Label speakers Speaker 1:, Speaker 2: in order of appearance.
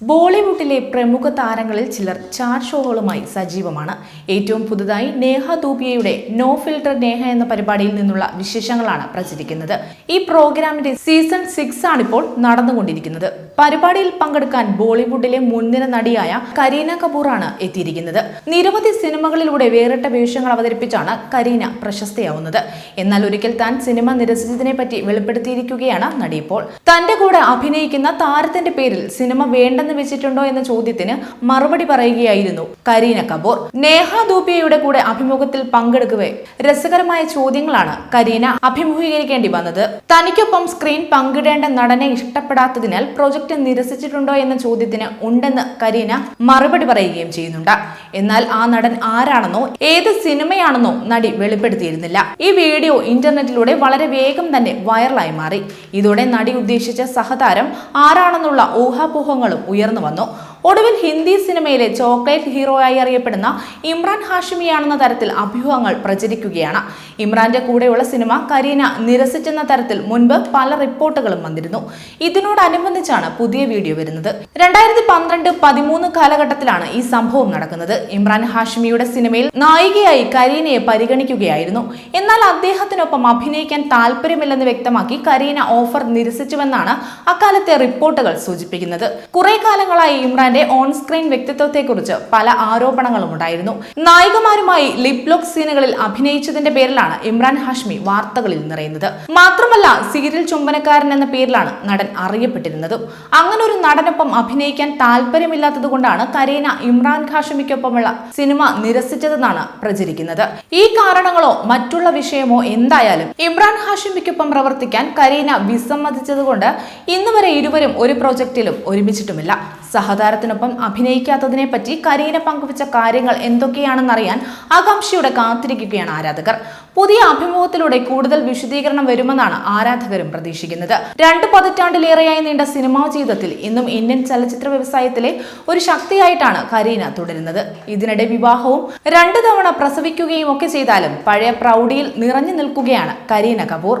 Speaker 1: ബോളിവുഡിലെ പ്രമുഖ താരങ്ങളിൽ ചിലർ ചാറ്റ് ഷോകളുമായി സജീവമാണ്. ഏറ്റവും പുതുതായി നേഹ ദൂബിയയുടെ നോ ഫിൽട്ടർ നേഹ എന്ന പരിപാടിയിൽ നിന്നുള്ള വിശേഷങ്ങളാണ് പ്രചരിക്കുന്നത്. ഈ പ്രോഗ്രാമിന്റെ സീസൺ സിക്സ് ആണിപ്പോൾ നടന്നുകൊണ്ടിരിക്കുന്നത്. പരിപാടിയിൽ പങ്കെടുക്കാൻ ബോളിവുഡിലെ മുൻനിര നടിയായ കരീന കപൂർ ആണ് എത്തിയിരിക്കുന്നത്. നിരവധി സിനിമകളിലൂടെ വേറിട്ട വേഷങ്ങൾ അവതരിപ്പിച്ചാണ് കരീന പ്രശസ്തയാവുന്നത്. എന്നാൽ ഒരിക്കൽ താൻ സിനിമ നിരസിച്ചതിനെ പറ്റി വെളിപ്പെടുത്തിയിരിക്കുകയാണ് നടി ഇപ്പോൾ. തന്റെ കൂടെ അഭിനയിക്കുന്ന താരത്തിന്റെ പേരിൽ സിനിമ വേണ്ടെന്ന് വെച്ചിട്ടുണ്ടോ എന്ന ചോദ്യത്തിന് മറുപടി പറയുകയായിരുന്നു കരീന കപൂർ. നേഹ ദൂപിയയുടെ കൂടെ അഭിമുഖത്തിൽ പങ്കെടുക്കവേ രസകരമായ ചോദ്യങ്ങളാണ് കരീന അഭിമുഖീകരിക്കേണ്ടി വന്നത്. തനിക്കൊപ്പം സ്ക്രീൻ പങ്കിടേണ്ട നടനെ ഇഷ്ടപ്പെടാത്തതിനാൽ പ്രൊജക്ട് നിരസിച്ചിട്ടുണ്ടോ എന്ന ചോദ്യത്തിന് ഉണ്ടെന്ന് കരീന മറുപടി പറയുകയും ചെയ്യുന്നുണ്ട്. എന്നാൽ ആ നടൻ ആരാണെന്നോ ഏത് സിനിമയാണെന്നോ നടി വെളിപ്പെടുത്തിയിരുന്നില്ല. ഈ വീഡിയോ ഇന്റർനെറ്റിലൂടെ വളരെ വേഗം തന്നെ വൈറലായി മാറി. ഇതോടെ നടി ഉദ്ദേശിച്ച സഹതാരം ആരാണെന്നുള്ള ഊഹാപോഹങ്ങളും ഉയർന്നു വന്നു. ഒടുവിൽ ഹിന്ദി സിനിമയിലെ ചോക്ലേറ്റ് ഹീറോയായി അറിയപ്പെടുന്ന ഇമ്രാൻ ഹാഷിമിയാണെന്ന തരത്തിൽ അഭ്യൂഹങ്ങൾ പ്രചരിക്കുകയാണ്. ഇമ്രാന്റെ കൂടെയുള്ള സിനിമ കരീന നിരസിച്ചെന്ന തരത്തിൽ മുൻപ് പല റിപ്പോർട്ടുകളും വന്നിരുന്നു. ഇതിനോടനുബന്ധിച്ചാണ് പുതിയ വീഡിയോ വരുന്നത്. രണ്ടായിരത്തി പന്ത്രണ്ട് പതിമൂന്ന് കാലഘട്ടത്തിലാണ് ഈ സംഭവം നടക്കുന്നത്. ഇമ്രാൻ ഹാഷിമിയുടെ സിനിമയിൽ നായികയായി കരീനയെ പരിഗണിക്കുകയായിരുന്നു. എന്നാൽ അദ്ദേഹത്തിനൊപ്പം അഭിനയിക്കാൻ താല്പര്യമില്ലെന്ന് വ്യക്തമാക്കി കരീന ഓഫർ നിരസിച്ചുവെന്നാണ് അക്കാലത്തെ റിപ്പോർട്ടുകൾ സൂചിപ്പിക്കുന്നത്. കുറെ കാലങ്ങളായി ഇമ്രാന്റെ ഓൺ സ്ക്രീൻ വ്യക്തിത്വത്തെക്കുറിച്ച് പല ആരോപണങ്ങളും ഉണ്ടായിരുന്നു. നായികമാരുമായി ലിപ് ലോക്ക് സീനുകളിൽ അഭിനയിച്ചതിന്റെ പേരിലാണ് ഇമ്രാൻ ഹാഷ്മി വാർത്തകളിൽ നിറയുന്നത്. മാത്രമല്ല സീരിയൽ ചുംബനക്കാരൻ എന്ന പേരിലാണ് നടൻ അറിയപ്പെട്ടിരുന്നത്. അങ്ങനെ ഒരു നടനൊപ്പം അഭിനയിക്കാൻ താല്പര്യമില്ലാത്തത് കൊണ്ടാണ് കരീന ഇമ്രാൻ ഹാഷ്മിക്കൊപ്പമുള്ള സിനിമ നിരസിച്ചതെന്നാണ് പ്രചരിക്കുന്നത്. ഈ കാരണങ്ങളോ മറ്റുള്ള വിഷയമോ എന്തായാലും ഇമ്രാൻ ഹാഷ്മിക്കൊപ്പം പ്രവർത്തിക്കാൻ കരീന വിസമ്മതിച്ചതുകൊണ്ട് ഇന്നുവരെ ഇരുവരും ഒരു പ്രോജക്റ്റിലും ഒരുമിച്ചിട്ടുമില്ല. സഹതാരത്തിനൊപ്പം അഭിനയിക്കാത്തതിനെ പറ്റി കരീന പങ്കുവച്ച കാര്യങ്ങൾ എന്തൊക്കെയാണെന്നറിയാൻ ആകാംക്ഷയോടെ കാത്തിരിക്കുകയാണ് ആരാധകർ. പുതിയ അഭിമുഖത്തിലൂടെ കൂടുതൽ വിശദീകരണം വരുമെന്നാണ് ആരാധകരും പ്രതീക്ഷിക്കുന്നത്. രണ്ട് പതിറ്റാണ്ടിലേറെയായി നീണ്ട സിനിമാ ജീവിതത്തിൽ ഇന്നും ഇന്ത്യൻ ചലച്ചിത്ര വ്യവസായത്തിലെ ഒരു ശക്തിയായിട്ടാണ് കരീന തുടരുന്നത്. ഇതിനിടെ വിവാഹവും രണ്ടു തവണ പ്രസവിക്കുകയും ഒക്കെ ചെയ്താലും പഴയ പ്രൗഢിയിൽ നിറഞ്ഞു നിൽക്കുകയാണ് കരീന കപൂർ.